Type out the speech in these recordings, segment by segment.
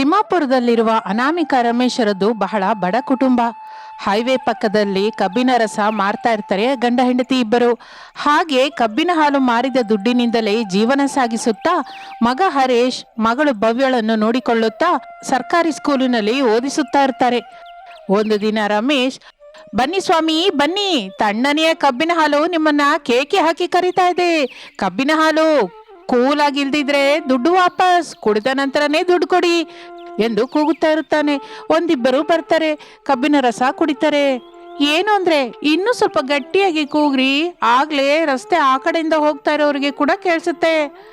ತಿಮ್ಮಾಪುರದಲ್ಲಿರುವ ಅನಾಮಿಕ ರಮೇಶರದ್ದು ಬಹಳ ಬಡ ಕುಟುಂಬ. ಹೈವೇ ಪಕ್ಕದಲ್ಲಿ ಕಬ್ಬಿನ ರಸ ಮಾರ್ತಾ ಇರ್ತಾರೆ ಗಂಡ ಹೆಂಡತಿ ಇಬ್ಬರು. ಹಾಗೆ ಕಬ್ಬಿನ ಹಾಲು ಮಾರಿದ ದುಡ್ಡಿನಿಂದಲೇ ಜೀವನ ಸಾಗಿಸುತ್ತಾ, ಮಗ ಹರೇಶ್ ಮಗಳು ಭವ್ಯಳನ್ನು ನೋಡಿಕೊಳ್ಳುತ್ತಾ ಸರ್ಕಾರಿ ಸ್ಕೂಲಿನಲ್ಲಿ ಓದಿಸುತ್ತಾ ಇರ್ತಾರೆ. ಒಂದು ದಿನ ರಮೇಶ್, ಬನ್ನಿ ಸ್ವಾಮಿ, ಬನ್ನಿ, ತಣ್ಣನೆಯ ಕಬ್ಬಿನ ಹಾಲು ನಿಮ್ಮನ್ನ ಕೇಕೆ ಹಾಕಿ ಕರೀತಾ ಇದೆ. ಕಬ್ಬಿನ ಹಾಲು ಕೂಲ್ ಆಗಿಲ್ದಿದ್ರೆ ದುಡ್ಡು ವಾಪಸ್ ಕುಡಿದ ನಂತರನೇ ದುಡ್ಡು ಕೊಡಿ ಎಂದು ಕೂಗುತ್ತಾ ಇರುತ್ತಾನೆ. ಒಂದಿಬ್ಬರು ಬರ್ತಾರೆ, ಕಬ್ಬಿನ ರಸ ಕುಡಿತಾರೆ. ಏನು ಅಂದ್ರೆ, ಇನ್ನೂ ಸ್ವಲ್ಪ ಗಟ್ಟಿಯಾಗಿ ಕೂಗ್ರಿ, ಆಗ್ಲೇ ರಸ್ತೆ ಆ ಕಡೆಯಿಂದ ಹೋಗ್ತಾ ಇರೋರಿಗೆ ಕೂಡ ಕೇಳಿಸುತ್ತೆ.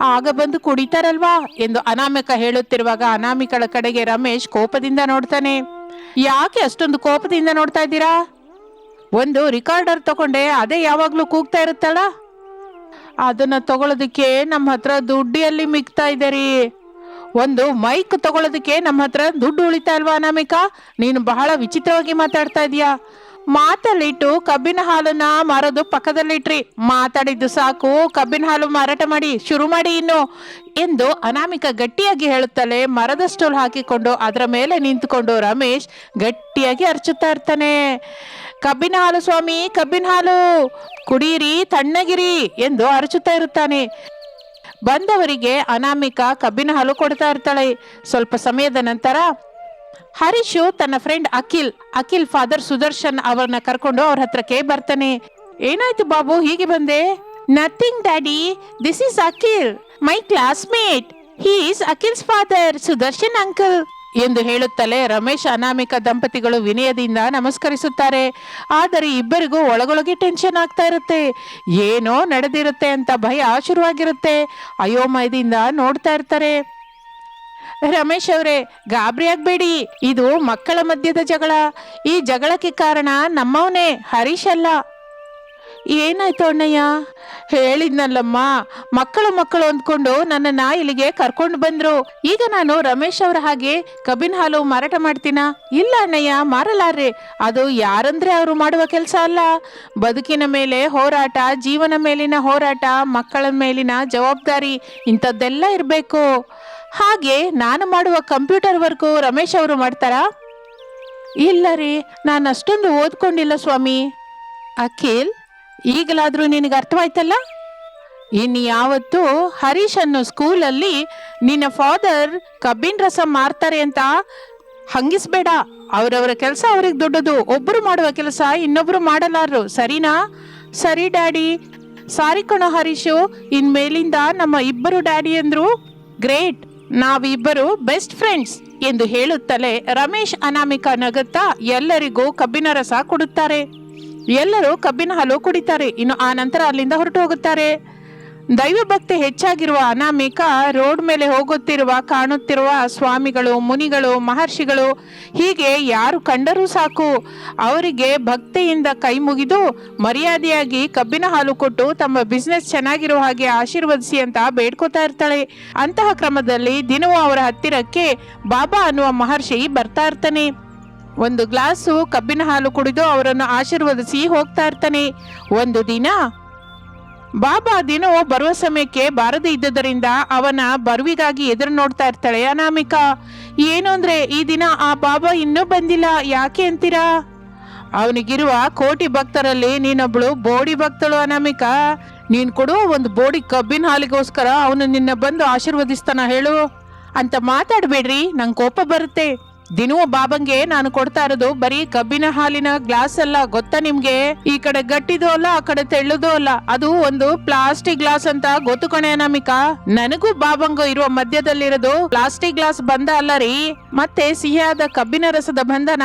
ಆಗ ಬಂದು ಕುಡಿತಾರಲ್ವಾ ಎಂದು ಅನಾಮಿಕ ಹೇಳುತ್ತಿರುವಾಗ ಅನಾಮಿಕಳ ಕಡೆಗೆ ರಮೇಶ್ ಕೋಪದಿಂದ ನೋಡ್ತಾನೆ. ಯಾಕೆ ಅಷ್ಟೊಂದು ಕೋಪದಿಂದ ನೋಡ್ತಾ ಇದ್ದೀರಾ? ಒಂದು ರಿಕಾರ್ಡರ್ ತಗೊಂಡೆ, ಅದೇ ಯಾವಾಗ್ಲೂ ಕೂಗ್ತಾ ಇರುತ್ತಲ್ಲ? ಅದನ್ನ ತಗೊಳ್ಳೋದಕ್ಕೆ ನಮ್ಮ ಹತ್ರ ದುಡ್ಡು ಎಲ್ಲಿ ಮಿಗ್ತಾ ಇದೆ ರೀ ಒಂದು ಮೈಕ್ ತಗೊಳ್ಳೋದಕ್ಕೆ ನಮ್ಮ ಹತ್ರ ದುಡ್ಡು ಉಳಿತಾ ಅಲ್ವಾ ಅನಾಮಿಕಾ? ನೀನು ಬಹಳ ವಿಚಿತ್ರವಾಗಿ ಮಾತಾಡ್ತಾ ಇದೀಯಾ? ಮಾತಲ್ಲಿಟ್ಟು ಕಬ್ಬಿನ ಹಾಲನ್ನ ಮಾರೋದು ಪಕ್ಕದಲ್ಲಿಟ್ರಿ. ಮಾತಾಡಿದ್ದು ಸಾಕು, ಕಬ್ಬಿನ ಹಾಲು ಮಾರಾಟ ಮಾಡಿ, ಶುರು ಮಾಡಿ ಇನ್ನು ಎಂದು ಅನಾಮಿಕ ಗಟ್ಟಿಯಾಗಿ ಹೇಳುತ್ತಲೇ ಮರದ ಸ್ಟೂಲ್ ಹಾಕಿಕೊಂಡು ಅದರ ಮೇಲೆ ನಿಂತುಕೊಂಡು ರಮೇಶ್ ಗಟ್ಟಿಯಾಗಿ ಅರ್ಚುತ್ತಾ ಇರ್ತಾನೆ. ಕಬ್ಬಿನ ಹಾಲು ಸ್ವಾಮಿ ಕಬ್ಬಿನ ಹಾಲು ಕುಡಿಯಿರಿ ತಣ್ಣಗಿರಿ ಎಂದು ಅರಚುತ್ತಾ ಇರುತ್ತಾನೆ. ಬಂದವರಿಗೆ ಅನಾಮಿಕ ಕಬ್ಬಿನ ಹಾಲು ಕೊಡ್ತಾ ಇರ್ತಾಳೆ. ಸ್ವಲ್ಪ ಸಮಯದ ನಂತರ ಹರೀಶು ತನ್ನ ಫ್ರೆಂಡ್ ಅಖಿಲ್ ಅಖಿಲ್ ಫಾದರ್ ಸುದರ್ಶನ್ ಅವರನ್ನ ಕರ್ಕೊಂಡು ಅವ್ರ ಹತ್ರಕ್ಕೆ ಬರ್ತಾನೆ. ಏನಾಯ್ತು ಬಾಬು, ಹೀಗೆ ಬಂದೆ? Nothing daddy this is Akhil my classmate he is Akhil's father Sudarshan uncle ಎಂದು ಹೇಳುತ್ತಲೇ ರಮೇಶ್ ಅನಾಮಿಕ ದಂಪತಿಗಳು ವಿನಯದಿಂದ ನಮಸ್ಕರಿಸುತ್ತಾರೆ. ಆದರೆ ಇಬ್ಬರಿಗೂ ಒಳಗೊಳಗೆ ಟೆನ್ಷನ್ ಆಗ್ತಾ ಇರುತ್ತೆ. ಏನೋ ನಡೆದಿರುತ್ತೆ ಅಂತ ಭಯ ಶುರುವಾಗಿರುತ್ತೆ. ಅಯೋಮಯದಿಂದ ನೋಡ್ತಾ ಇರ್ತಾರೆ. ರಮೇಶ್ ಅವರೇ, ಗಾಬರಿ ಆಗ್ಬೇಡಿ. ಇದು ಮಕ್ಕಳ ಮಧ್ಯದ ಜಗಳ. ಈ ಜಗಳಕ್ಕೆ ಕಾರಣ ನಮ್ಮವನೇ ಹರೀಶ್ ಅಲ್ಲ. ಏನಾಯ್ತು ಅಣ್ಣಯ್ಯ? ಹೇಳಿದ್ನಲ್ಲಮ್ಮ, ಮಕ್ಕಳು ಮಕ್ಕಳು ಅಂದ್ಕೊಂಡು ನನ್ನ ಇಲ್ಲಿಗೆ ಕರ್ಕೊಂಡು ಬಂದ್ರು. ಈಗ ನಾನು ರಮೇಶ್ ಅವರ ಹಾಗೆ ಕಬ್ಬಿನ ಹಾಲು ಮಾರಾಟ ಮಾಡ್ತೀನಾ? ಇಲ್ಲ ಅಣ್ಣಯ್ಯ, ಮಾರಲಾರ್ರಿ. ಅದು ಯಾರಂದ್ರೆ ಅವರು ಮಾಡುವ ಕೆಲಸ ಅಲ್ಲ. ಬದುಕಿನ ಮೇಲೆ ಹೋರಾಟ, ಜೀವನ ಮೇಲಿನ ಹೋರಾಟ, ಮಕ್ಕಳ ಮೇಲಿನ ಜವಾಬ್ದಾರಿ, ಇಂಥದ್ದೆಲ್ಲ ಇರಬೇಕು. ಹಾಗೆ ನಾನು ಮಾಡುವ ಕಂಪ್ಯೂಟರ್ ವರ್ಕು ರಮೇಶ್ ಅವರು ಮಾಡ್ತಾರಾ? ಇಲ್ಲ ರೀ ನಾನು ಅಷ್ಟೊಂದು ಓದ್ಕೊಂಡಿಲ್ಲ ಸ್ವಾಮಿ. ಅಖಿಲ್? ಈಗಲಾದ್ರೂ ನಿನಗೆ ಅರ್ಥವಾಯ್ತಲ್ಲ? ಇನ್ನು ಯಾವತ್ತು ಹರೀಶ್ ಅನ್ನೋ ಸ್ಕೂಲಲ್ಲಿ ನಿನ್ನ ಫಾದರ್ ಕಬ್ಬಿನ ರಸ ಮಾರ್ತಾರೆ ಅಂತ ಹಂಗಿಸ್ಬೇಡ. ಅವರವರ ಕೆಲಸ ಅವ್ರಿಗೆ ದೊಡ್ಡದು. ಒಬ್ಬರು ಮಾಡುವ ಕೆಲಸ ಇನ್ನೊಬ್ರು ಮಾಡಲಾರರು. ಸರಿನಾ? ಸರಿ ಡ್ಯಾಡಿ. ಸಾರಿ ಕಣೋ ಹರೀಶು. ಇನ್ಮೇಲಿಂದ ನಮ್ಮ ಇಬ್ಬರು ಡ್ಯಾಡಿ ಅಂದ್ರು, ಗ್ರೇಟ್. ನಾವಿಬ್ಬರು ಬೆಸ್ಟ್ ಫ್ರೆಂಡ್ಸ್ ಎಂದು ಹೇಳುತ್ತಲೇ ರಮೇಶ್ ಅನಾಮಿಕ ನಗುತ್ತಾ ಎಲ್ಲರಿಗೂ ಕಬ್ಬಿನ ರಸ ಕೊಡುತ್ತಾರೆ. ಎಲ್ಲರೂ ಕಬ್ಬಿನ ಹಾಲು ಕುಡಿತಾರೆ. ಇನ್ನು ಆ ನಂತರ ಅಲ್ಲಿಂದ ಹೊರಟು ಹೋಗುತ್ತಾರೆ. ದೈವ ಭಕ್ತಿ ಹೆಚ್ಚಾಗಿರುವ ಅನಾಮಿಕ ರೋಡ್ ಮೇಲೆ ಹೋಗುತ್ತಿರುವ, ಕಾಣುತ್ತಿರುವ ಸ್ವಾಮಿಗಳು, ಮುನಿಗಳು, ಮಹರ್ಷಿಗಳು, ಹೀಗೆ ಯಾರು ಕಂಡರೂ ಸಾಕು. ಅವರಿಗೆ ಭಕ್ತಿಯಿಂದ ಕೈ ಮುಗಿದು ಮರ್ಯಾದೆಯಾಗಿ ಕಬ್ಬಿನ ಹಾಲು ಕೊಟ್ಟು ತಮ್ಮ ಬಿಸ್ನೆಸ್ ಚೆನ್ನಾಗಿರುವ ಹಾಗೆ ಆಶೀರ್ವದಿಸಿ ಅಂತ ಬೇಡ್ಕೋತಾ ಇರ್ತಾಳೆ. ಅಂತಹ ಕ್ರಮದಲ್ಲಿ ದಿನವೂ ಅವರ ಹತ್ತಿರಕ್ಕೆ ಬಾಬಾ ಅನ್ನುವ ಮಹರ್ಷಿ ಬರ್ತಾ ಇರ್ತಾನೆ. ಒಂದು ಗ್ಲಾಸು ಕಬ್ಬಿನ ಹಾಲು ಕುಡಿದು ಅವರನ್ನು ಆಶೀರ್ವದಿಸಿ ಹೋಗ್ತಾ ಇರ್ತಾನೆ. ಒಂದು ದಿನ ಬಾಬಾ ದಿನವೂ ಬರುವ ಸಮಯಕ್ಕೆ ಬಾರದೇ ಇದ್ದುದರಿಂದ ಅವನ ಬರುವಿಗಾಗಿ ಎದುರು ನೋಡ್ತಾ ಇರ್ತಾಳೆ ಅನಾಮಿಕಾ. ಏನು ಅಂದ್ರೆ, ಈ ದಿನ ಆ ಬಾಬಾ ಇನ್ನೂ ಬಂದಿಲ್ಲ, ಯಾಕೆ ಅಂತೀರಾ? ಅವನಿಗಿರುವ ಕೋಟಿ ಭಕ್ತರಲ್ಲಿ ನೀನೊಬ್ಳು ಬೋಡಿ ಭಕ್ತಳು ಅನಾಮಿಕಾ. ನೀನ್ ಕೊಡು ಒಂದು ಬೋಡಿ ಕಬ್ಬಿನ ಹಾಲಿಗೋಸ್ಕರ ಅವನು ನಿನ್ನ ಬಂದು ಆಶೀರ್ವದಿಸ್ತಾನ ಹೇಳು. ಅಂತ ಮಾತಾಡಬೇಡ್ರಿ, ನಂಗೆ ಕೋಪ ಬರುತ್ತೆ. ದಿನವೂ ಬಾಬಂಗೆ ನಾನು ಕೊಡ್ತಾ ಇರೋದು, ಬರೀ ಕಬ್ಬಿನ ಹಾಲಿನ ಗ್ಲಾಸ್ ಅಲ್ಲ, ಗೊತ್ತಾ ನಿಮ್ಗೆ? ಈ ಕಡೆ ಗಟ್ಟಿದೋ ಅಲ್ಲ, ಆ ಕಡೆ ತೆಳ್ಳುದೋ ಅಲ್ಲ. ಅದು ಒಂದು ಪ್ಲಾಸ್ಟಿಕ್ ಗ್ಲಾಸ್ ಅಂತ ಗೊತ್ತು ಕಣೆ ಅನಾಮಿಕಾ. ನನಗೂ ಬಾಬಂಗು ಇರುವ ಮಧ್ಯದಲ್ಲಿರೋದು ಪ್ಲಾಸ್ಟಿಕ್ ಗ್ಲಾಸ್ ಬಂದ ಅಲ್ಲ ರೀ. ಮತ್ತೆ ಸಿಹಿಯಾದ ಕಬ್ಬಿನ ರಸದ ಬಂಧನ?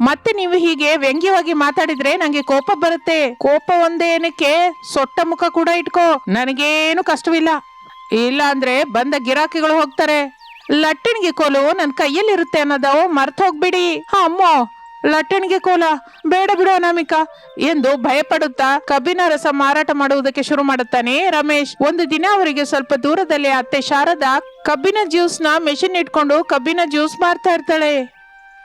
ಮತ್ತೆ ನೀವು ಹೀಗೆ ವ್ಯಂಗ್ಯವಾಗಿ ಮಾತಾಡಿದ್ರೆ ನಂಗೆ ಕೋಪ ಬರುತ್ತೆ. ಕೋಪ ಒಂದೇನಕ್ಕೆ ಸೊಟ್ಟ ಮುಖ ಕೂಡ ಇಟ್ಕೋ. ನನಗೇನು ಕಷ್ಟವಿಲ್ಲ. ಇಲ್ಲ ಅಂದ್ರೆ ಬಂದ ಗಿರಾಕಿಗಳು ಹೋಗ್ತಾರೆ. ಲಟ್ಟಣಿಗೆ ಕೋಲು ನನ್ನ ಕೈಯಲ್ಲಿರುತ್ತೆ ಮರ್ತ ಹೋಗ್ಬಿಡಿ. ಅಮ್ಮೋ, ಲಟ್ಟಣಿಗೆ ಕೋಲ, ಬೇಡ ಬಿಡು ಅನಾಮಿಕ. ಎಂದು ಭಯಪಡುತ್ತಾ ಕಬ್ಬಿನ ರಸ ಮಾರಾಟ ಮಾಡುವುದಕ್ಕೆ ಶುರು ಮಾಡುತ್ತಾನೆ ರಮೇಶ್. ಒಂದು ದಿನ ಅವರಿಗೆ ಸ್ವಲ್ಪ ದೂರದಲ್ಲಿ ಅತ್ತೆ ಶಾರದಾ ಕಬ್ಬಿನ ಜ್ಯೂಸ್ನ ಮೆಷಿನ್ ಇಟ್ಕೊಂಡು ಕಬ್ಬಿನ ಜ್ಯೂಸ್ ಮಾರ್ತಾ ಇರ್ತಾಳೆ.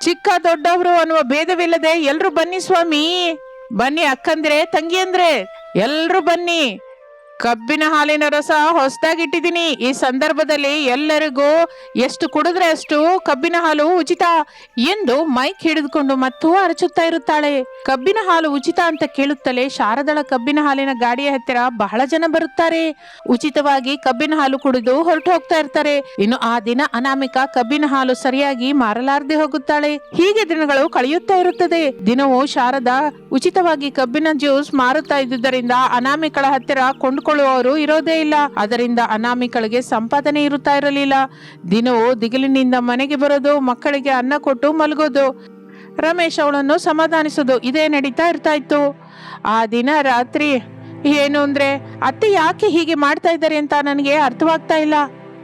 ಚಿಕ್ಕ ದೊಡ್ಡವರು ಅನ್ನುವ ಭೇದವಿಲ್ಲದೆ ಎಲ್ರು ಬನ್ನಿ ಸ್ವಾಮಿ. ಬನ್ನಿ ಅಕ್ಕಂದ್ರೆ ತಂಗಿ ಅಂದ್ರೆ ಎಲ್ರು ಬನ್ನಿ. ಕಬ್ಬಿನ ಹಾಲಿನ ರಸ ಹೊಸದಾಗಿ ಇಟ್ಟಿದ್ದೀನಿ. ಈ ಸಂದರ್ಭದಲ್ಲಿ ಎಲ್ಲರಿಗೂ ಎಷ್ಟು ಕುಡಿದ್ರೆ ಅಷ್ಟು ಕಬ್ಬಿನ ಹಾಲು ಉಚಿತ ಎಂದು ಮೈಕ್ ಹಿಡಿದುಕೊಂಡು ಮತ್ತು ಅರಚುತ್ತಾ ಇರುತ್ತಾಳೆ. ಕಬ್ಬಿನ ಹಾಲು ಉಚಿತ ಅಂತ ಕೇಳುತ್ತಲೇ ಶಾರದಳ ಕಬ್ಬಿನ ಹಾಲಿನ ಗಾಡಿಯ ಹತ್ತಿರ ಬಹಳ ಜನ ಬರುತ್ತಾರೆ. ಉಚಿತವಾಗಿ ಕಬ್ಬಿನ ಹಾಲು ಕುಡಿದು ಹೊರಟು ಹೋಗ್ತಾ ಇರ್ತಾರೆ. ಇನ್ನು ಆ ದಿನ ಅನಾಮಿಕ ಕಬ್ಬಿನ ಹಾಲು ಸರಿಯಾಗಿ ಮಾರಲಾರದೆ ಹೋಗುತ್ತಾಳೆ. ಹೀಗೆ ದಿನಗಳು ಕಳೆಯುತ್ತಾ ಇರುತ್ತದೆ. ದಿನವೂ ಶಾರದಾ ಉಚಿತವಾಗಿ ಕಬ್ಬಿನ ಜ್ಯೂಸ್ ಮಾರುತ್ತಾ ಇದ್ದುದರಿಂದ ಅನಾಮಿಕಳ ಹತ್ತಿರ ಕೊಂಡುಕೊಳ್ಳುವವರು ಇರೋದೇ ಇಲ್ಲ. ಅದರಿಂದ ಅನಾಮಿಕಳಿಗೆ ಸಂಪಾದನೆ ಇರುತ್ತಾ ಇರಲಿಲ್ಲ. ದಿನವೂ ದಿಗಿಲಿನಿಂದ ಮನೆಗೆ ಬರೋದು, ಮಕ್ಕಳಿಗೆ ಅನ್ನ ಕೊಟ್ಟು ಮಲಗೋದು. ರಮೇಶ್ ಅವಳನ್ನು ಸಮಾಧಾನಿಸೋದು ಇದೇ ನಡೀತಾ ಇರ್ತಾ ಇತ್ತು. ಆ ದಿನ ರಾತ್ರಿ, ಏನು ಅಂದ್ರೆ, ಅತ್ತೆ ಯಾಕೆ ಹೀಗೆ ಮಾಡ್ತಾ ಇದ್ದಾರೆ ಅಂತ ನನಗೆ ಅರ್ಥವಾಗ್ತಾ ಇಲ್ಲ.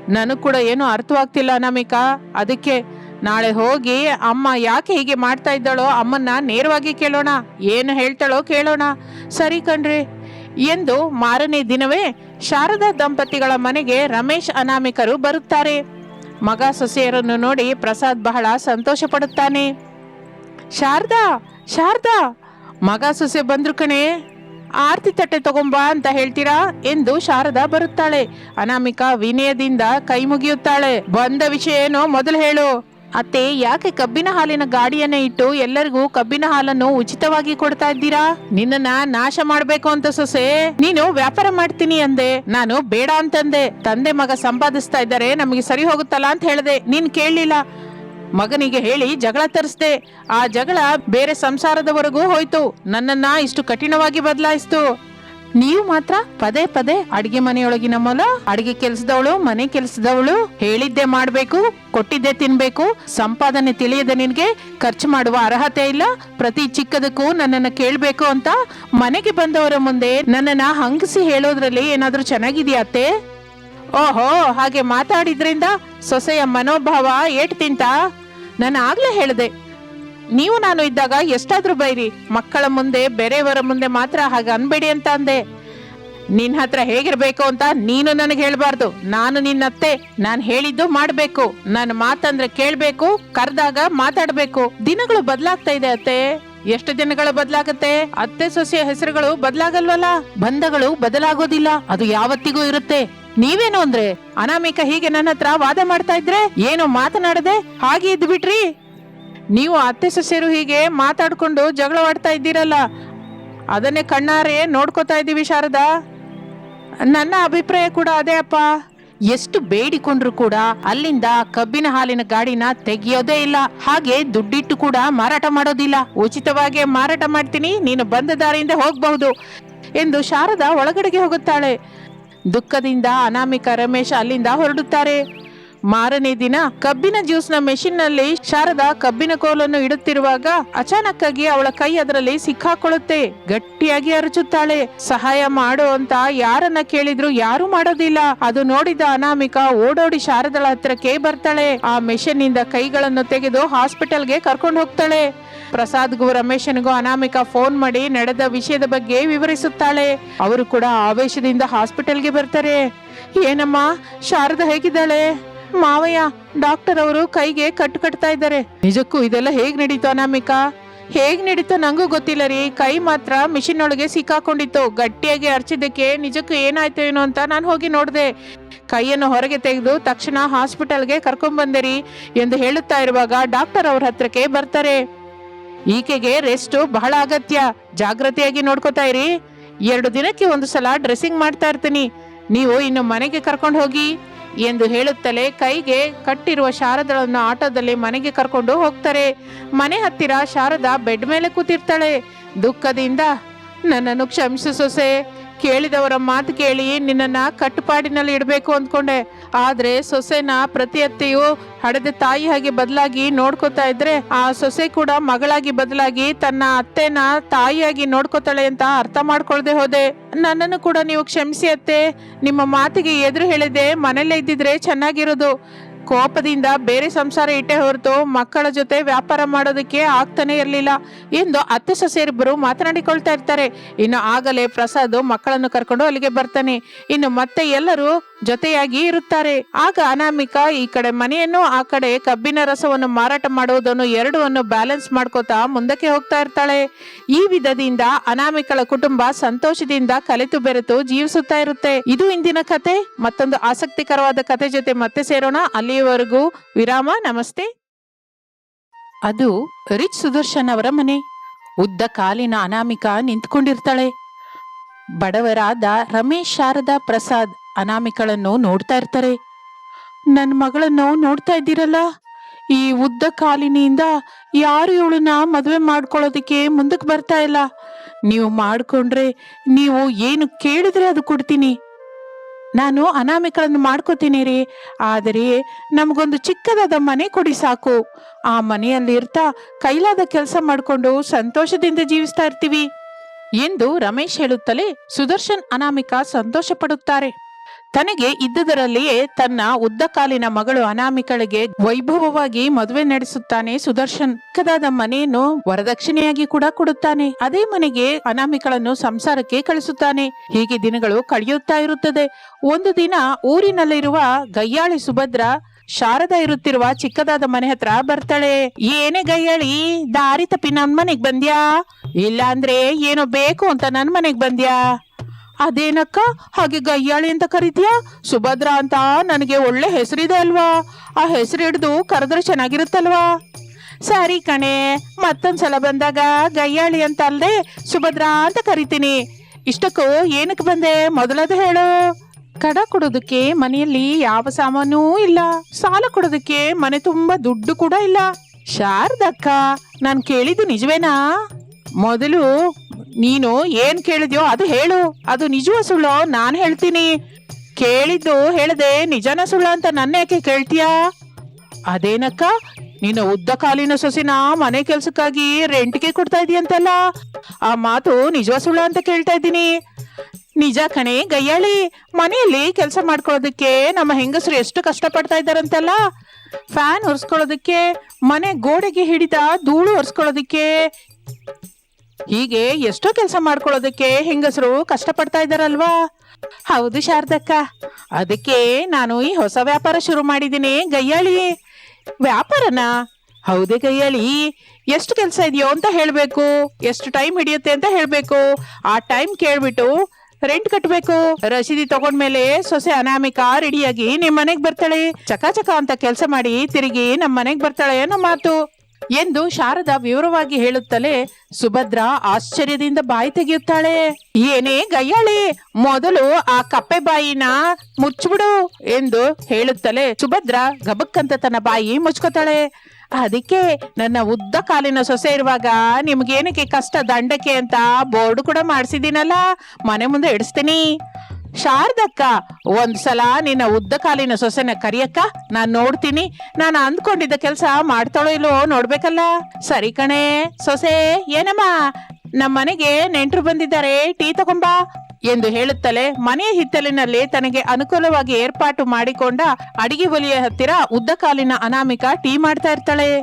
ನನಗ್ ಕೂಡ ಏನು ಅರ್ಥವಾಗ್ತಿಲ್ಲ ಅನಾಮಿಕಾ. ಅದಕ್ಕೆ ನಾಳೆ ಹೋಗಿ ಅಮ್ಮ ಯಾಕೆ ಹೀಗೆ ಮಾಡ್ತಾ ಇದ್ದಾಳೋ ಅಮ್ಮನ್ನ ನೇರವಾಗಿ ಕೇಳೋಣ. ಏನು ಹೇಳ್ತಾಳೋ ಕೇಳೋಣ. ಸರಿ ಕಣ್ರಿ. ಎಂದು ಮಾರನೇ ದಿನವೇ ಶಾರದಾ ದಂಪತಿಗಳ ಮನೆಗೆ ರಮೇಶ್ ಅನಾಮಿಕರು ಬರುತ್ತಾರೆ. ಮಗ ಸೊಸೆಯರನ್ನು ನೋಡಿ ಪ್ರಸಾದ್ ಬಹಳ ಸಂತೋಷ ಪಡುತ್ತಾನೆ ಶಾರದಾ ಶಾರದಾ, ಮಗ ಸೊಸೆ ಬಂದ್ರು ಕಣೆ, ಆರ್ತಿ ತಟ್ಟೆ ತಗೊಂಬಾ ಅಂತ ಹೇಳ್ತೀರಾ ಎಂದು ಶಾರದಾ ಬರುತ್ತಾಳೆ. ಅನಾಮಿಕಾ ವಿನಯದಿಂದ ಕೈ ಮುಗಿಯುತ್ತಾಳೆ. ಬಂದ ವಿಷಯ ಏನೋ ಮೊದಲು ಹೇಳು. ಅತ್ತೆ, ಯಾಕೆ ಕಬ್ಬಿನ ಹಾಲಿನ ಗಾಡಿಯನ್ನ ಇಟ್ಟು ಎಲ್ಲರಿಗೂ ಕಬ್ಬಿನ ಹಾಲನ್ನು ಉಚಿತವಾಗಿ ಕೊಡ್ತಾ ಇದ್ದೀರಾ? ನಿನ್ನನ್ನ ನಾಶ ಮಾಡ್ಬೇಕು ಅಂತ ಸೊಸೆ. ನೀನು ವ್ಯಾಪಾರ ಮಾಡ್ತೀನಿ ಅಂದೆ. ನಾನು ಬೇಡ ಅಂತಂದೆ. ತಂದೆ ಮಗ ಸಂಪಾದಿಸ್ತಾ ಇದ್ದಾರೆ, ನಮಗೆ ಸರಿ ಹೋಗುತ್ತಲ್ಲ ಅಂತ ಹೇಳ್ದೆ. ನೀನ್ ಕೇಳಲಿಲ್ಲ. ಮಗನಿಗೆ ಹೇಳಿ ಜಗಳ ತರಿಸ್ದೆ. ಆ ಜಗಳ ಬೇರೆ ಸಂಸಾರದವರೆಗೂ ಹೋಯ್ತು. ನನ್ನನ್ನ ಇಷ್ಟು ಕಠಿಣವಾಗಿ ಬದಲಾಯಿಸ್ತು. ನೀವು ಮಾತ್ರ ಪದೇ ಪದೇ ಅಡಿಗೆ ಮನೆಯೊಳಗಿನ ಮೊಲ, ಅಡಿಗೆ ಕೆಲಸದವಳು, ಮನೆ ಕೆಲಸದವಳು ಹೇಳಿದ್ದೆ ಮಾಡ್ಬೇಕು, ಕೊಟ್ಟಿದ್ದೆ ತಿನ್ಬೇಕು, ಸಂಪಾದನೆ ತಿಳಿಯದೆ ನಿನ್ಗೆ ಖರ್ಚು ಮಾಡುವ ಅರ್ಹತೆ ಇಲ್ಲ, ಪ್ರತಿ ಚಿಕ್ಕದಕ್ಕೂ ನನ್ನನ್ನ ಕೇಳ್ಬೇಕು ಅಂತ ಮನೆಗೆ ಬಂದವರ ಮುಂದೆ ನನ್ನನ್ನ ಹಂಗಿಸಿ ಹೇಳೋದ್ರಲ್ಲಿ ಏನಾದ್ರೂ ಚೆನ್ನಾಗಿದ್ಯಾತ್ತೆ ಓಹೋ, ಹಾಗೆ ಮಾತಾಡಿದ್ರಿಂದ ಸೊಸೆಯ ಮನೋಭಾವ ಏಟ್ ತಿಂತ? ನಾನು ಆಗ್ಲೇ ಹೇಳ್ದೆ ನೀವು ನಾನು ಇದ್ದಾಗ ಎಷ್ಟಾದ್ರೂ ಬೈರಿ, ಮಕ್ಕಳ ಮುಂದೆ, ಬೇರೆಯವರ ಮುಂದೆ ಮಾತ್ರ ಹಾಗೆ ಅನ್ಬೇಡಿ ಅಂತ ಅಂದೆ. ನಿನ್ ಹತ್ರ ಹೇಗಿರ್ಬೇಕು ಅಂತ ನೀನು ನನಗೆ ಹೇಳ್ಬಾರ್ದು, ನಾನು ನಿನ್ನತ್ತೆ, ನಾನು ಹೇಳಿದ್ದು ಮಾಡ್ಬೇಕು, ನನ್ನ ಮಾತಂದ್ರೆ ಕೇಳ್ಬೇಕು, ಕರ್ದಾಗ ಮಾತಾಡ್ಬೇಕು. ದಿನಗಳು ಬದಲಾಗ್ತಾ ಇದೆ ಅತ್ತೆ. ಎಷ್ಟು ದಿನಗಳು ಬದಲಾಗತ್ತೆ? ಅತ್ತೆ ಸೊಸೆಯ ಹೆಸರುಗಳು ಬದಲಾಗಲ್ವಲ್ಲ? ಬಂಧಗಳು ಬದಲಾಗೋದಿಲ್ಲ, ಅದು ಯಾವತ್ತಿಗೂ ಇರುತ್ತೆ. ನೀವೇನು ಅಂದ್ರೆ, ಅನಾಮಿಕ ಹೀಗೆ ನನ್ನ ಹತ್ರ ವಾದ ಮಾಡ್ತಾ ಇದ್ರೆ, ಏನು ಮಾತನಾಡದೆ ಹಾಗೆ ಇದ್ದು ಬಿಟ್ರಿ ನೀವು ಅತ್ತೆ ಸೊಸೆರು ಹೀಗೆ ಮಾತಾಡ್ಕೊಂಡು ಜಗಳವಾಡ್ತಾ ಇದ್ದೀರಲ್ಲ, ಅದನ್ನೇ ಕಣ್ಣಾರೆ ನೋಡ್ಕೋತಾ ಇದ್ದೀವಿ ಶಾರದಾ. ನನ್ನ ಅಭಿಪ್ರಾಯ ಕೂಡ ಅದೇ ಅಪ್ಪ. ಎಷ್ಟು ಬೇಡಿಕೊಂಡ್ರು ಕೂಡ ಅಲ್ಲಿಂದ ಕಬ್ಬಿನ ಹಾಲಿನ ಗಾಡಿನ ತೆಗಿಯೋದೇ ಇಲ್ಲ. ಹಾಗೆ ದುಡ್ಡಿಟ್ಟು ಕೂಡ ಮಾರಾಟ ಮಾಡೋದಿಲ್ಲ. ಉಚಿತವಾಗಿ ಮಾರಾಟ ಮಾಡ್ತೀನಿ, ನೀನು ಬಂದ ದಾರಿಯಿಂದ ಹೋಗಬಹುದು ಎಂದು ಶಾರದಾ ಒಳಗಡೆಗೆ ಹೋಗುತ್ತಾಳೆ. ದುಃಖದಿಂದ ಅನಾಮಿಕ ರಮೇಶ್ ಅಲ್ಲಿಂದ ಹೊರಡುತ್ತಾರೆ. ಮಾರನೇ ದಿನ ಕಬ್ಬಿನ ಜ್ಯೂಸ್ನ ಮೆಷಿನ್ನಲ್ಲಿ ಶಾರದಾ ಕಬ್ಬಿನ ಕೋಲನ್ನು ಇಡುತ್ತಿರುವಾಗ ಅಚಾನಕ್ಕಾಗಿ ಅವಳ ಕೈ ಅದರಲ್ಲಿ ಸಿಕ್ಕಾಕೊಳ್ಳುತ್ತೆ. ಗಟ್ಟಿಯಾಗಿ ಅರಚುತ್ತಾಳೆ. ಸಹಾಯ ಮಾಡು ಅಂತ ಯಾರನ್ನ ಕೇಳಿದ್ರು ಯಾರು ಮಾಡೋದಿಲ್ಲ. ಅದು ನೋಡಿದ ಅನಾಮಿಕ ಓಡೋಡಿ ಶಾರದಳ ಹತ್ರಕ್ಕೆ ಬರ್ತಾಳೆ. ಆ ಮೆಷಿನ್ನಿಂದ ಕೈಗಳನ್ನು ತೆಗೆದು ಹಾಸ್ಪಿಟಲ್ಗೆ ಕರ್ಕೊಂಡು ಹೋಗ್ತಾಳೆ. ಪ್ರಸಾದ್ಗೂ ರಮೇಶನ್ಗೂ ಅನಾಮಿಕ ಫೋನ್ ಮಾಡಿ ನಡೆದ ವಿಷಯದ ಬಗ್ಗೆ ವಿವರಿಸುತ್ತಾಳೆ. ಅವರು ಕೂಡ ಆವೇಶದಿಂದ ಹಾಸ್ಪಿಟಲ್ಗೆ ಬರ್ತಾರೆ. ಏನಮ್ಮ? ಶಾರದಾ ಹೇಗಿದ್ದಾಳೆ? ಮಾವಯ್ಯ, ಡಾಕ್ಟರ್ ಅವರು ಕೈಗೆ ಕಟ್ಟು ಕಟ್ತಾ ಇದ್ದಾರೆ. ನಿಜಕ್ಕೂ ಇದೆಲ್ಲ ಹೇಗ್ ನಡೀತು ಅನಾಮಿಕಾ? ಹೇಗ್ ನಡೀತು ನಂಗೂ ಗೊತ್ತಿಲ್ಲ ರೀ. ಕೈ ಮಾತ್ರ ಮಿಷಿನ್ ಒಳಗೆ ಸಿಕ್ಕಾಕೊಂಡಿತ್ತು. ಗಟ್ಟಿಯಾಗಿ ಅರ್ಚಿದ್ದಕ್ಕೆ ನಿಜಕ್ಕೂ ಏನಾಯ್ತು ಏನೋ ಅಂತ ನಾನು ಹೋಗಿ ನೋಡಿದೆ. ಕೈಯನ್ನು ಹೊರಗೆ ತೆಗೆದು ತಕ್ಷಣ ಹಾಸ್ಪಿಟಲ್ಗೆ ಕರ್ಕೊಂಡ್ ರೀ ಎಂದು ಹೇಳುತ್ತಾ ಇರುವಾಗ ಡಾಕ್ಟರ್ ಅವ್ರ ಹತ್ರಕ್ಕೆ ಬರ್ತಾರೆ. ಈಕೆಗೆ ರೆಸ್ಟ್ ಬಹಳ ಅಗತ್ಯ. ಜಾಗ್ರತೆಯಾಗಿ ನೋಡ್ಕೋತಾ ಇರಿ. ಎರಡು ದಿನಕ್ಕೆ ಒಂದು ಸಲ ಡ್ರೆಸ್ಸಿಂಗ್ ಮಾಡ್ತಾ ಇರ್ತೀನಿ. ನೀವು ಇನ್ನು ಮನೆಗೆ ಕರ್ಕೊಂಡು ಹೋಗಿ. ಎಂದು ಹೇಳುತ್ತಲೇ ಕೈಗೆ ಕಟ್ಟಿರುವ ಶಾರದಳನ್ನು ಆಟೋದಲ್ಲಿ ಮನೆಗೆ ಕರ್ಕೊಂಡು ಹೋಗ್ತಾರೆ. ಮನೆ ಹತ್ತಿರ ಶಾರದಾ ಬೆಡ್ ಮೇಲೆ ಕೂತಿರ್ತಾಳೆ. ದುಃಖದಿಂದ ನನ್ನನ್ನು ಕ್ಷಮಿಸು ಸೊಸೆ. ಕೇಳಿದವರ ಮಾತು ಕೇಳಿ ನಿನ್ನನ್ನ ಕಟ್ಟುಪಾಡಿನಲ್ಲಿ ಇಡಬೇಕು ಅಂದ್ಕೊಂಡೆ. ಆದ್ರೆ ಸೊಸೆನ ಪ್ರತಿ ಅತ್ತೆಯು ಹಡೆದ ತಾಯಿ ಹಾಗೆ ಬದಲಾಗಿ ನೋಡ್ಕೋತಾ ಇದ್ರೆ ಆ ಸೊಸೆ ಕೂಡ ಮಗಳಾಗಿ ಬದಲಾಗಿ ತನ್ನ ಅತ್ತೆನ ತಾಯಿಯಾಗಿ ನೋಡ್ಕೋತಾಳೆ ಅಂತ ಅರ್ಥ ಮಾಡ್ಕೊಳ್ದೆ ಹೋದೆ. ನನ್ನನ್ನು ಕೂಡ ನೀವು ಕ್ಷಮಿಸಿ ಅತ್ತೆ. ನಿಮ್ಮ ಮಾತಿಗೆ ಎದುರು ಹೇಳಿದೆ ಮನೇಲೆ ಇದ್ದಿದ್ರೆ ಚೆನ್ನಾಗಿರೋದು. ಕೋಪದಿಂದ ಬೇರೆ ಸಂಸಾರ ಇಟ್ಟೆ ಹೊರತು ಮಕ್ಕಳ ಜೊತೆ ವ್ಯಾಪಾರ ಮಾಡೋದಕ್ಕೆ ಆಗ್ತಾನೆ ಇರಲಿಲ್ಲ ಎಂದು ಅತ್ತೆ ಸೊಸೆಯರಿಬ್ಬರು ಮಾತನಾಡಿಕೊಳ್ತಾ ಇರ್ತಾರೆ. ಇನ್ನು ಆಗಲೇ ಪ್ರಸಾದ್ ಮಕ್ಕಳನ್ನು ಕರ್ಕೊಂಡು ಅಲ್ಲಿಗೆ ಬರ್ತಾನೆ. ಇನ್ನು ಮತ್ತೆ ಎಲ್ಲರೂ ಜೊತೆಯಾಗಿ ಇರುತ್ತಾರೆ. ಆಗ ಅನಾಮಿಕ ಈ ಕಡೆ ಮನೆಯನ್ನು, ಆ ಕಡೆ ಕಬ್ಬಿನ ರಸವನ್ನು ಮಾರಾಟ ಮಾಡುವುದನ್ನು ಎರಡನ್ನು ಬ್ಯಾಲೆನ್ಸ್ ಮಾಡ್ಕೋತಾ ಮುಂದಕ್ಕೆ ಹೋಗ್ತಾ ಇರ್ತಾಳೆ. ಈ ವಿಧದಿಂದ ಅನಾಮಿಕಳ ಕುಟುಂಬ ಸಂತೋಷದಿಂದ ಕಲೆತು ಬೆರೆತು ಜೀವಿಸುತ್ತಾ ಇರುತ್ತೆ. ಇದು ಇಂದಿನ ಕತೆ. ಮತ್ತೊಂದು ಆಸಕ್ತಿಕರವಾದ ಕತೆ ಜೊತೆ ಮತ್ತೆ ಸೇರೋಣ. ಅಲ್ಲಿಯವರೆಗೂ ವಿರಾಮ, ನಮಸ್ತೆ. ಅದು ರಿಚ್ ಸುದರ್ಶನ್ ಅವರ ಮನೆ. ಉದ್ದ ಕಾಲಿನ ಅನಾಮಿಕ ನಿಂತ್ಕೊಂಡಿರ್ತಾಳೆ. ಬಡವರಾದ ರಮೇಶ್ ಶಾರದಾ ಪ್ರಸಾದ್ ಅನಾಮಿಕಳನ್ನು ನೋಡ್ತಾ ಇರ್ತಾರೆ. ನನ್ನ ಮಗಳನ್ನು ನೋಡ್ತಾ ಇದ್ದೀರಲ್ಲ? ಈ ಉದ್ದ ಕಾಲಿನಿಂದ ಯಾರು ಇವಳನ್ನ ಮದುವೆ ಮಾಡ್ಕೊಳ್ಳೋದಕ್ಕೆ ಮುಂದಕ್ಕೆ ಬರ್ತಾ ಇಲ್ಲ? ನೀವು ಮಾಡ್ಕೊಂಡ್ರೆ ನೀವು ಏನು ಕೇಳಿದ್ರೆ ಅದು ಕೊಡ್ತೀನಿ. ನಾನು ಅನಾಮಿಕಳನ್ನು ಮಾಡ್ಕೋತೀನಿ ರೀ. ಆದರೆ ನಮಗೊಂದು ಚಿಕ್ಕದಾದ ಮನೆ ಕೊಡಿ ಸಾಕು. ಆ ಮನೆಯಲ್ಲಿ ಇರ್ತಾ ಕೈಲಾದ ಕೆಲಸ ಮಾಡಿಕೊಂಡು ಸಂತೋಷದಿಂದ ಜೀವಿಸ್ತಾ ಇರ್ತೀವಿ. ಎಂದು ರಮೇಶ್ ಹೇಳುತ್ತಲೇ ಸುದರ್ಶನ್ ಅನಾಮಿಕಾ ಸಂತೋಷ ಪಡುತ್ತಾರೆ ತನಗೆ ಇದ್ದುದರಲ್ಲಿಯೇ ತನ್ನ ಉದ್ದಕಾಲಿನ ಮಗಳು ಅನಾಮಿಕಳಿಗೆ ವೈಭವವಾಗಿ ಮದುವೆ ನಡೆಸುತ್ತಾನೆ ಸುದರ್ಶನ್. ಚಿಕ್ಕದಾದ ಮನೆಯನ್ನು ವರದಕ್ಷಿಣೆಯಾಗಿ ಕೂಡ ಕೊಡುತ್ತಾನೆ. ಅದೇ ಮನೆಗೆ ಅನಾಮಿಕಳನ್ನು ಸಂಸಾರಕ್ಕೆ ಕಳಿಸುತ್ತಾನೆ. ಹೀಗೆ ದಿನಗಳು ಕಳೆಯುತ್ತಾ ಇರುತ್ತದೆ. ಒಂದು ದಿನ ಊರಿನಲ್ಲಿರುವ ಗಯ್ಯಾಳಿ ಸುಭದ್ರ ಶಾರದಾ ಇರುತ್ತಿರುವ ಚಿಕ್ಕದಾದ ಮನೆ ಹತ್ರ ಬರ್ತಾಳೆ. ಏನೇ ಗೈಯಾಳಿ, ದಾರಿ ತಪ್ಪಿ ನನ್ ಮನೆಗ್ ಬಂದ್ಯಾ? ಇಲ್ಲ ಅಂದ್ರೆ ಏನೋ ಬೇಕು ಅಂತ ನನ್ ಮನೆಗ್ ಬಂದ್ಯಾ? ಅದೇನಕ್ಕ, ಹಾಗೆ ಗಯ್ಯಾಳಿ ಅಂತ ಕರಿತೀಯಾ? ಸುಭದ್ರ ಅಂತ ನನಗೆ ಒಳ್ಳೆ ಹೆಸರಿದೆ ಅಲ್ವಾ? ಆ ಹೆಸರು ಹಿಡಿದು ಕರೆದ್ರೆ ಚೆನ್ನಾಗಿರುತ್ತಲ್ವಾ? ಸರಿ ಕಣೆ, ಮತ್ತೊಂದ್ಸಲ ಬಂದಾಗ ಗಯ್ಯಾಳಿ ಅಂತ ಅಲ್ಲದೆ ಸುಭದ್ರ ಅಂತ ಕರಿತೀನಿ. ಇಷ್ಟಕ್ಕೂ ಏನಕ್ಕೆ ಬಂದೆ? ಮೊದಲದು ಹೇಳು. ಕಡ ಕೊಡೋದಕ್ಕೆ ಮನೆಯಲ್ಲಿ ಯಾವ ಸಾಮಾನೂ ಇಲ್ಲ. ಸಾಲ ಕೊಡೋದಕ್ಕೆ ಮನೆ ತುಂಬಾ ದುಡ್ಡು ಕೂಡ ಇಲ್ಲ. ಶಾರದಕ್ಕ, ನಾನು ಕೇಳಿದ್ದು ನಿಜವೇನಾ? ಮೊದಲು ನೀನು ಏನ್ ಕೇಳಿದ್ಯೋ ಅದು ಹೇಳು. ಅದು ನಿಜವ ಸುಳ್ಳೋ ನಾನು ಹೇಳ್ತೀನಿ. ಕೇಳಿದ್ದು ಹೇಳದೆ ನಿಜನ ಸುಳ್ಳ ಅಂತ ನನ್ನ ಯಾಕೆ ಕೇಳ್ತೀಯಾ? ಅದೇನಕ್ಕ ನೀನು ಉದ್ದ ಕಾಲಿನ ಸೊಸಿನ ಮನೆ ಕೆಲ್ಸಕ್ಕಾಗಿ ರೆಂಟ್ಗೆ ಕೊಡ್ತಾ ಇದೀಯಂತಲ್ಲ? ಆ ಮಾತು ನಿಜವ ಸುಳ್ಳು ಅಂತ ಕೇಳ್ತಾ ಇದ್ದೀನಿ. ನಿಜ ಕಣೆ, ಗಯ್ಯಾಳಿ, ಮನೆಯಲ್ಲಿ ಕೆಲಸ ಮಾಡ್ಕೊಳ್ಳೋದಕ್ಕೆ ನಮ್ಮ ಹೆಂಗಸರು ಎಷ್ಟು ಕಷ್ಟಪಡ್ತಾ ಇದ್ದಾರಂತಲ್ಲ? ಫ್ಯಾನ್ ಒರೆಸ್ಕೊಳ್ಳೋದಕ್ಕೆ, ಮನೆ ಗೋಡೆಗೆ ಹಿಡಿದ ಧೂಳು ಒರೆಸ್ಕೊಳ್ಳೋದಕ್ಕೆ, ಹೀಗೆ ಎಷ್ಟೋ ಕೆಲಸ ಮಾಡ್ಕೊಳ್ಳೋದಕ್ಕೆ ಹೆಂಗಸರು ಕಷ್ಟಪಡ್ತಾ ಇದ್ದಾರಲ್ವಾ? ಹೌದು ಶಾರದಕ್ಕ. ಅದಕ್ಕೆ ನಾನು ಈ ಹೊಸ ವ್ಯಾಪಾರ ಶುರು ಮಾಡಿದ್ದೀನಿ, ಗಯ್ಯಾಳಿ. ವ್ಯಾಪಾರನ ಹೌದೇ ಕೈಯಾಳಿ. ಎಷ್ಟು ಕೆಲಸ ಇದೆಯೋ ಅಂತ ಹೇಳಬೇಕು. ಎಷ್ಟು ಟೈಮ್ ಹಿಡಿಯುತ್ತೆ ಅಂತ ಹೇಳ್ಬೇಕು. ಆ ಟೈಮ್ ಕೇಳ್ಬಿಟ್ಟು ರೆಂಟ್ ಕಟ್ಟಬೇಕು ರಸೀದಿ ತಗೊಂಡ್ಮೇಲೆ ಸೊಸೆ ಅನಾಮಿಕ ರೆಡಿಯಾಗಿ ನಿಮ್ ಮನೆಗ್ ಬರ್ತಾಳೆ. ಚಕಾಚಕ ಅಂತ ಕೆಲಸ ಮಾಡಿ ತಿರುಗಿ ನಮ್ಮ ಮನೆಗ್ ಬರ್ತಾಳೆ ಅನ್ನೋ ಮಾತು. ಎಂದು ಶಾರದಾ ವಿವರವಾಗಿ ಹೇಳುತ್ತಲೇ ಸುಭದ್ರ ಆಶ್ಚರ್ಯದಿಂದ ಬಾಯಿ ತೆಗೆಯುತ್ತಾಳೆ. ಏನೇ ಗಯ್ಯಾಳಿ, ಮೊದಲು ಆ ಕಪ್ಪೆ ಬಾಯಿನ ಮುಚ್ಚಿಬಿಡು ಎಂದು ಹೇಳುತ್ತಲೇ ಸುಭದ್ರ ಗಬಕ್ಕಂತ ತನ್ನ ಬಾಯಿ ಮುಚ್ಕೋತಾಳೆ. ಅದಕ್ಕೆ ನನ್ನ ಉದ್ದ ಕಾಲಿನ ಸೊಸೆ ಇರುವಾಗ ನಿಮ್ಗೇನಕ್ಕೆ ಕಷ್ಟ ದಂಡಕ್ಕೆ ಅಂತ ಬೋರ್ಡ್ ಕೂಡ ಮಾಡಿಸಿದ್ದೀನಲ್ಲ? ಮನೆ ಮುಂದೆ ಇಡಿಸ್ತೀನಿ. ಶಾರದಕ್ಕ ಒಂದ್ಸಲ ನಿನ್ನ ಉದ್ದ ಕಾಲಿನ ಸೊಸೆನ ಕರಿಯಕ್ಕ ನಾನ್ ನೋಡ್ತೀನಿ. ನಾನು ಅಂದ್ಕೊಂಡಿದ್ದ ಕೆಲಸ ಮಾಡ್ತಾಳೋ ಇಲ್ಲೋ ನೋಡ್ಬೇಕಲ್ಲ? ಸರಿ ಕಣೆ, ಸೊಸೆ, ಏನಮ್ಮ? ನಮ್ಮ ಮನೆಗೆ ನೆಂಟ್ರು ಬಂದಿದ್ದಾರೆ, ಟೀ ತಗೊಂಬಾ. ಎಂದು ಹೇಳುತ್ತಲೇ ಮನೆಯ ಹಿತ್ತಲಿನಲ್ಲಿ ತನಗೆ ಅನುಕೂಲವಾಗಿ ಏರ್ಪಾಟು ಮಾಡಿಕೊಂಡ ಅಡಿಗೆ ಒಲಿಯ ಹತ್ತಿರ ಉದ್ದಕಾಲಿನ ಅನಾಮಿಕ ಟೀ ಮಾಡ್ತಾ ಇರ್ತಾಳೆ.